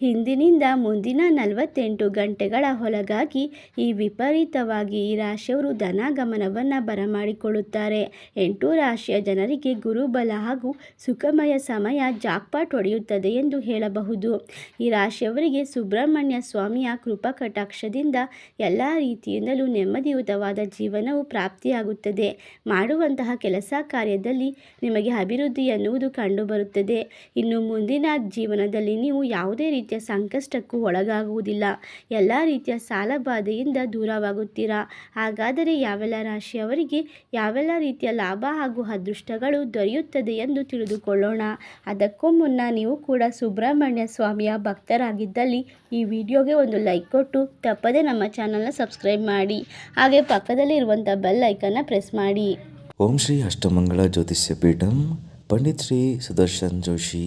ಹಿಂದಿನಿಂದ ಮುಂದಿನ ನಲವತ್ತೆಂಟು ಗಂಟೆಗಳ ಹೊಲಗಾಗಿ ಈ ವಿಪರೀತವಾಗಿ ಈ ರಾಶಿಯವರು ಧನಾಗಮನವನ್ನು ಬರಮಾಡಿಕೊಳ್ಳುತ್ತಾರೆ. ಎಂಟು ರಾಶಿಯ ಜನರಿಗೆ ಗುರುಬಲ ಹಾಗೂ ಸುಖಮಯ ಸಮಯ ಜಾಕ್ಪಾಟ್ ಹೊಡೆಯುತ್ತದೆ ಎಂದು ಹೇಳಬಹುದು. ಈ ರಾಶಿಯವರಿಗೆ ಸುಬ್ರಹ್ಮಣ್ಯ ಸ್ವಾಮಿಯ ಕೃಪಾ ಕಟಾಕ್ಷದಿಂದ ಎಲ್ಲ ರೀತಿಯಿಂದಲೂ ನೆಮ್ಮದಿಯುತವಾದ ಜೀವನವು ಪ್ರಾಪ್ತಿಯಾಗುತ್ತದೆ. ಮಾಡುವಂತಹ ಕೆಲಸ ಕಾರ್ಯದಲ್ಲಿ ನಿಮಗೆ ಅಭಿವೃದ್ಧಿ ಎನ್ನುವುದು ಕಂಡುಬರುತ್ತದೆ. ಇನ್ನು ಮುಂದಿನ ಜೀವನದಲ್ಲಿ ನೀವು ಯಾವುದೇ ರೀತಿಯ ಸಂಕಷ್ಟಕ್ಕೂ ಒಳಗಾಗುವುದಿಲ್ಲ. ಎಲ್ಲ ರೀತಿಯ ಸಾಲಬಾಧೆಯಿಂದ ದೂರವಾಗುತ್ತೀರಾ? ಹಾಗಾದರೆ ಯಾವೆಲ್ಲ ರಾಶಿಯವರಿಗೆ ಯಾವೆಲ್ಲ ರೀತಿಯ ಲಾಭ ಹಾಗೂ ಅದೃಷ್ಟಗಳು ದೊರೆಯುತ್ತದೆ ಎಂದು ತಿಳಿದುಕೊಳ್ಳೋಣ. ಅದಕ್ಕೂ ಮುನ್ನ ನೀವು ಕೂಡ ಸುಬ್ರಹ್ಮಣ್ಯ ಸ್ವಾಮಿಯ ಭಕ್ತರಾಗಿದ್ದಲ್ಲಿ ಈ ವಿಡಿಯೋಗೆ ಒಂದು ಲೈಕ್ ಕೊಟ್ಟು ತಪ್ಪದೇ ನಮ್ಮ ಚಾನಲ್ನ ಸಬ್ಸ್ಕ್ರೈಬ್ ಮಾಡಿ. ಹಾಗೆ ಪಕ್ಕದಲ್ಲಿ ಇರುವಂಥ ಬೆಲ್ ಐಕನ್ನ ಪ್ರೆಸ್ ಮಾಡಿ. ಓಂ ಶ್ರೀ ಅಷ್ಟಮಂಗಳ ಜ್ಯೋತಿಷ್ಯ ಪೀಠಂ ಪಂಡಿತ್ ಶ್ರೀ ಸುದರ್ಶನ್ ಜೋಶಿ.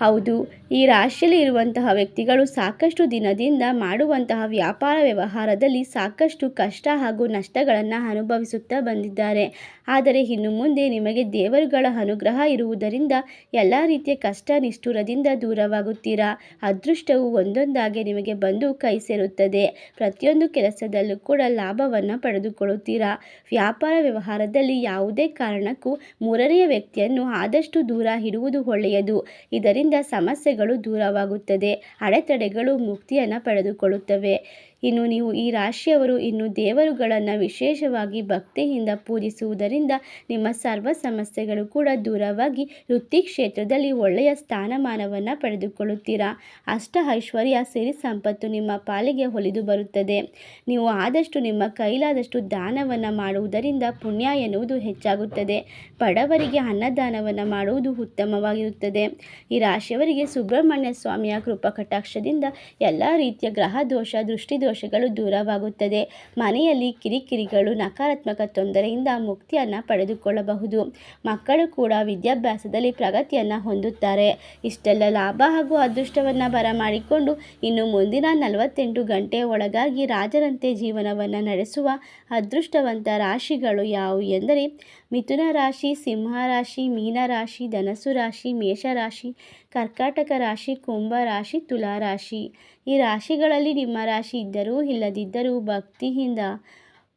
ಹೌದು ಈ ರಾಶಿಯಲ್ಲಿ ಇರುವಂತಹ ವ್ಯಕ್ತಿಗಳು ಸಾಕಷ್ಟು ದಿನದಿಂದ ಮಾಡುವಂತಹ ವ್ಯಾಪಾರ ವ್ಯವಹಾರದಲ್ಲಿ ಸಾಕಷ್ಟು ಕಷ್ಟ ಹಾಗೂ ನಷ್ಟಗಳನ್ನು ಅನುಭವಿಸುತ್ತಾ ಬಂದಿದ್ದಾರೆ. ಆದರೆ ಇನ್ನು ಮುಂದೆ ನಿಮಗೆ ದೇವರುಗಳ ಅನುಗ್ರಹ ಇರುವುದರಿಂದ ಎಲ್ಲ ರೀತಿಯ ಕಷ್ಟ ನಿಷ್ಠುರದಿಂದ ದೂರವಾಗುತ್ತೀರಾ? ಅದೃಷ್ಟವು ಒಂದೊಂದಾಗಿ ನಿಮಗೆ ಬಂದು ಕೈ ಸೇರುತ್ತದೆ. ಪ್ರತಿಯೊಂದು ಕೆಲಸದಲ್ಲೂ ಕೂಡ ಲಾಭವನ್ನು ಪಡೆದುಕೊಳ್ಳುತ್ತೀರಾ? ವ್ಯಾಪಾರ ವ್ಯವಹಾರದಲ್ಲಿ ಯಾವುದೇ ಕಾರಣಕ್ಕೂ ಮೂರನೆಯ ವ್ಯಕ್ತಿಯನ್ನು ಆದಷ್ಟು ದೂರ ಇಡುವುದು ಒಳ್ಳೆಯದು. ಇದರಿಂದ ಸಮಸ್ಯೆಗಳು ದೂರವಾಗುತ್ತದೆ. ಅಡೆತಡೆಗಳು ಮುಕ್ತಿಯನ್ನು ಪಡೆದುಕೊಳ್ಳುತ್ತವೆ. ಇನ್ನು ನೀವು ಈ ರಾಶಿಯವರು ಇನ್ನು ದೇವರುಗಳನ್ನು ವಿಶೇಷವಾಗಿ ಭಕ್ತಿಯಿಂದ ಪೂಜಿಸುವುದರಿಂದ ನಿಮ್ಮ ಸರ್ವ ಸಮಸ್ಯೆಗಳು ಕೂಡ ದೂರವಾಗಿ ವೃತ್ತಿ ಕ್ಷೇತ್ರದಲ್ಲಿ ಒಳ್ಳೆಯ ಸ್ಥಾನಮಾನವನ್ನು ಪಡೆದುಕೊಳ್ಳುತ್ತೀರಾ? ಅಷ್ಟ ಐಶ್ವರ್ಯ ಸಿರಿ ಸಂಪತ್ತು ನಿಮ್ಮ ಪಾಲಿಗೆ ಹೊಲಿದು ಬರುತ್ತದೆ. ನೀವು ಆದಷ್ಟು ನಿಮ್ಮ ಕೈಲಾದಷ್ಟು ದಾನವನ್ನು ಮಾಡುವುದರಿಂದ ಪುಣ್ಯ ಎನ್ನುವುದು ಹೆಚ್ಚಾಗುತ್ತದೆ. ಬಡವರಿಗೆ ಅನ್ನದಾನವನ್ನು ಮಾಡುವುದು ಉತ್ತಮವಾಗಿರುತ್ತದೆ. ಈ ರಾಶಿಯವರಿಗೆ ಸುಬ್ರಹ್ಮಣ್ಯ ಸ್ವಾಮಿಯ ಕೃಪಾ ಕಟಾಕ್ಷದಿಂದ ಎಲ್ಲ ರೀತಿಯ ಗ್ರಹ ದೋಷ ದೃಷ್ಟಿ ದೋಷಗಳು ದೂರವಾಗುತ್ತದೆ. ಮನೆಯಲ್ಲಿ ಕಿರಿಕಿರಿಗಳು ನಕಾರಾತ್ಮಕ ತೊಂದರೆಯಿಂದ ಮುಕ್ತಿಯನ್ನು ಪಡೆದುಕೊಳ್ಳಬಹುದು. ಮಕ್ಕಳು ಕೂಡ ವಿದ್ಯಾಭ್ಯಾಸದಲ್ಲಿ ಪ್ರಗತಿಯನ್ನು ಹೊಂದುತ್ತಾರೆ. ಇಷ್ಟೆಲ್ಲ ಲಾಭ ಹಾಗೂ ಅದೃಷ್ಟವನ್ನು ಬರಮಾಡಿಕೊಂಡು ಇನ್ನು ಮುಂದಿನ ನಲವತ್ತೆಂಟು ಗಂಟೆ ಒಳಗಾಗಿ ರಾಜರಂತೆ ಜೀವನವನ್ನು ನಡೆಸುವ ಅದೃಷ್ಟವಂತ ರಾಶಿಗಳು ಯಾವುವು ಎಂದರೆ, ಮಿಥುನ ರಾಶಿ, ಸಿಂಹ ರಾಶಿ, ಮೀನ ರಾಶಿ, ಧನಸ್ಸು ರಾಶಿ ಮೇಷರಾಶಿ ಕರ್ಕಾಟಕ ರಾಶಿ, ಕುಂಭ ರಾಶಿ, ತುಲಾ ರಾಶಿ. ಈ ರಾಶಿಗಳಲ್ಲಿ ನಿಮ್ಮ ರಾಶಿ ಇದ್ದರೂ ಇಲ್ಲದಿದ್ದರೂ ಭಕ್ತಿಯಿಂದ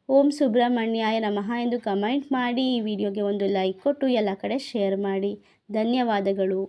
ಓಂ ಸುಬ್ರಹ್ಮಣ್ಯಾಯ ನಮಃ ಎಂದು ಕಮೆಂಟ್ ಮಾಡಿ ಈ ವಿಡಿಯೋಗೆ ಒಂದು ಲೈಕ್ ಕೊಟ್ಟು ಎಲ್ಲ ಕಡೆ ಶೇರ್ ಮಾಡಿ. ಧನ್ಯವಾದಗಳು.